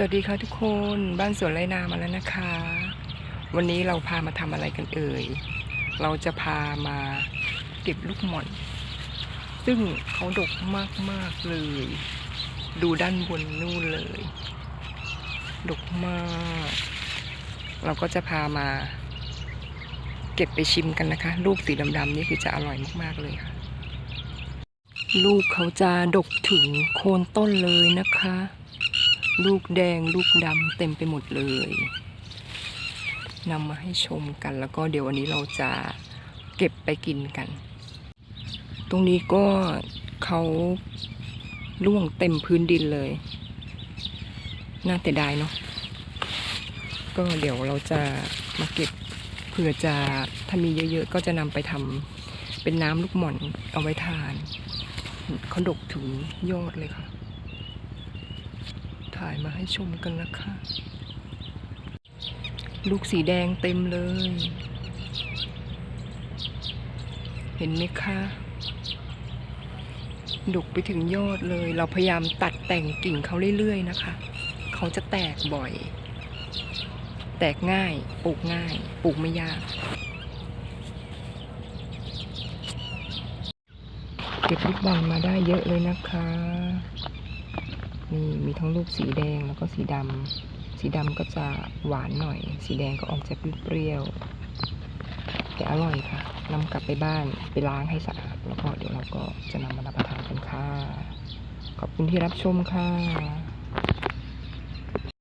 สวัสดีค่ะทุกคนบ้านสวนไรนามาแล้วนะคะ วันนี้เราพามาทำอะไรกันเอ่ย เราจะพามาเก็บลูกหม่อน ซึ่งเขาดกมากๆเลย ดูด้านบนนู่นเลย ดกมาก เราก็จะพามา เก็บไปชิมกันนะคะ ลูกสีดำๆนี่คือจะอร่อยมากๆเลยค่ะ ลูกเขาจะดกถึงโคนต้นเลยนะคะ ลูกแดงลูกดำเต็มไปหมดเลยนำมาให้ชมกันแล้วก็เดี๋ยววันนี้เราจะเก็บไปกินกัน ตรงนี้ก็เขาล่วงเต็มพื้นดินเลย น่าเสียดายเนาะก็เดี๋ยวเราจะมาเก็บเผื่อจะถ้ามีเยอะๆ ก็จะนำไปทำเป็นน้ำลูกหม่อนเอาไว้ทานเขาดกถึงยอดเลยค่ะ ถ่ายมาให้ชมกันนะคะ ลูกสีแดงเต็มเลย เห็นไหมคะดกไปถึงยอดเลย เราพยายามตัดแต่งกิ่งเขาเรื่อยๆนะคะ เขาจะแตกบ่อย แตกง่าย ปลูกง่าย ปลูกไม่ยาก เก็บลูกบอลมาได้เยอะเลยนะคะ นี่มีทั้งลูกสีแดงแล้วก็สีดำ สีดำก็จะหวานหน่อย สีแดงก็ออกจะเปรี้ยวแต่อร่อยค่ะนำกลับไปบ้านไปล้างให้สะอาด แล้วก็เดี๋ยวเราก็จะนำมารับประทานกันค่ะ ขอบคุณที่รับชมค่ะ